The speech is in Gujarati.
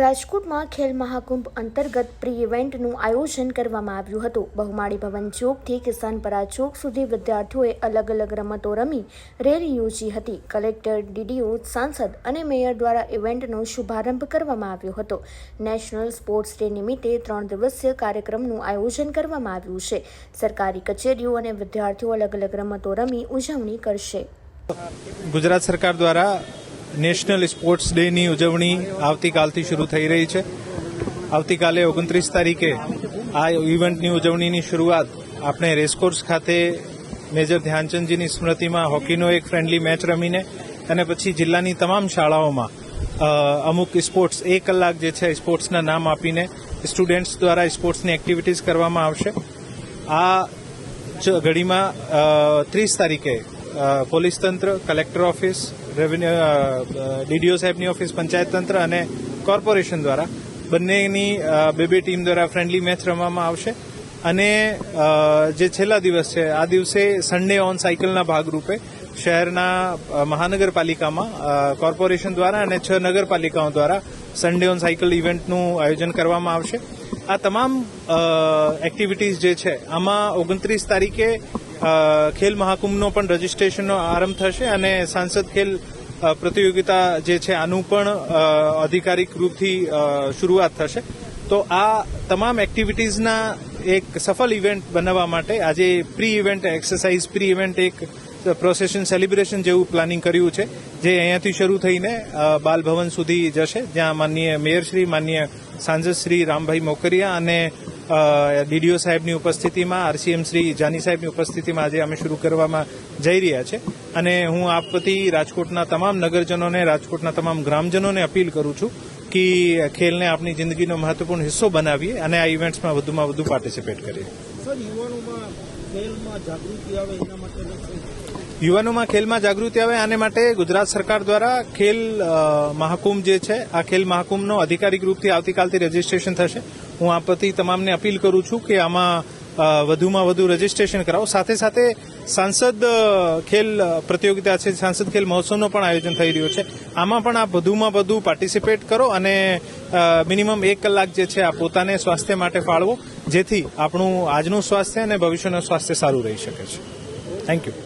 રાજકોટમાં ખેલ મહાકુંભ અંતર્ગત પ્રી ઇવેન્ટનું આયોજન કરવામાં આવ્યું હતું. બહુમાળી ભવન ચોકથી કિસાનપરા ચોક સુધી વિદ્યાર્થીઓએ અલગ અલગ રમતો રમી રેલી યોજી હતી. કલેક્ટર, ડીડીઓ, સાંસદ અને મેયર દ્વારા ઇવેન્ટનો શુભારંભ કરવામાં આવ્યો હતો. નેશનલ સ્પોર્ટ્સ ડે નિમિત્તે ત્રણ દિવસીય કાર્યક્રમનું આયોજન કરવામાં આવ્યું છે. સરકારી કચેરીઓ અને વિદ્યાર્થીઓ અલગ અલગ રમતો રમી ઉજવણી કરશે. ગુજરાત સરકાર દ્વારા નેશનલ સ્પોર્ટ્સ ડેની ઉજવણી આવતીકાલથી શરૂ થઈ રહી છે. આવતીકાલે ઓગણત્રીસ તારીખે આ ઇવેન્ટની ઉજવણીની શરૂઆત આપણે રેસકોર્સ ખાતે મેજર ધ્યાનચંદજીની સ્મૃતિમાં હોકીનો એક ફ્રેન્ડલી મેચ રમીને અને પછી જિલ્લાની તમામ શાળાઓમાં અમુક સ્પોર્ટ્સ એક કલાક જે છે સ્પોર્ટ્સના નામ આપીને સ્ટુડન્ટ્સ દ્વારા સ્પોર્ટ્સની એક્ટિવિટીઝ કરવામાં આવશે. આ ઘડીમાં ત્રીસ તારીખે પોલીસ તંત્ર, કલેક્ટર ઓફિસ, રેવન્યુ ડીડીઓ સાહેબની ઓફિસ, પંચાયત તંત્ર અને કોર્પોરેશન દ્વારા બંનેની બે બે ટીમ દ્વારા ફ્રેન્ડલી મેચ રમવામાં આવશે. અને જે છેલ્લા દિવસ છે, આ દિવસે સન્ડે ઓન સાયકલના ભાગરૂપે શહેરના મહાનગરપાલિકામાં કોર્પોરેશન દ્વારા અને છ નગરપાલિકાઓ દ્વારા સન્ડે ઓન સાયકલ ઇવેન્ટનું આયોજન કરવામાં આવશે. આ તમામ એક્ટિવિટીઝ જે છે, આમાં ઓગણત્રીસ તારીખે ખેલ મહાકુંભનો પણ રજીસ્ટ્રેશનનો આરંભ થશે અને સાંસદ ખેલ પ્રતિયોગિતા જે છે આનું પણ અધિકારિક રૂપથી શરૂઆત થશે. તો આ તમામ એક્ટિવિટીઝના એક સફળ ઇવેન્ટ બનાવવા માટે આજે pre event exercise pre event એક પ્રોસેશન સેલિબ્રેશન જેવું પ્લાનિંગ કર્યું છે, જે અહીંયાથી શરૂ થઈને બાલભવન સુધી જશે, જ્યાં માનનીય મેયરશ્રી, માનનીય સાંસદ શ્રી રામભાઈ મોકરિયા અને ડીડીઓ સાહેબની ઉપસ્થિતિમાં, આરસીએમ શ્રી જાની સાહેબની ઉપસ્થિતિમાં આજે અમે શરૂ કરવામાં જઈ રહ્યા છે. અને હું આપ વતી રાજકોટના તમામ નગરજનોને, રાજકોટના તમામ ગ્રામજનોને અપીલ કરું છું કે ખેલને આપની જિંદગીનો મહત્વપૂર્ણ હિસ્સો બનાવીએ અને આ ઇવેન્ટ્સમાં વધુમાં વધુ પાર્ટિસિપેટ કરીએ. યુવાનોમાં ખેલમાં જાગૃતિ આવે આને માટે ગુજરાત સરકાર દ્વારા ખેલ મહાકુંભ જે છે, આ ખેલ મહાકુંભનો અધિકારી રૂપથી આવતીકાલથી રજીસ્ટ્રેશન થશે. હું આ પ્રતિ તમામને અપીલ કરું છું કે આમાં વધુમાં વધુ રજીસ્ટ્રેશન કરાવો. સાથે સાથે સાંસદ ખેલ પ્રતિયોગિતા છે, સાંસદ ખેલ મહોત્સવનો પણ આયોજન થઈ રહ્યો છે. આમાં પણ આપ વધુમાં વધુ પાર્ટિસિપેટ કરો અને મિનિમમ એક કલાક જે છે, આ પોતાને સ્વાસ્થ્ય માટે ફાળવો, જેથી આપણું આજનું સ્વાસ્થ્ય અને ભવિષ્યનું સ્વાસ્થ્ય સારું રહી શકે છે. Thank you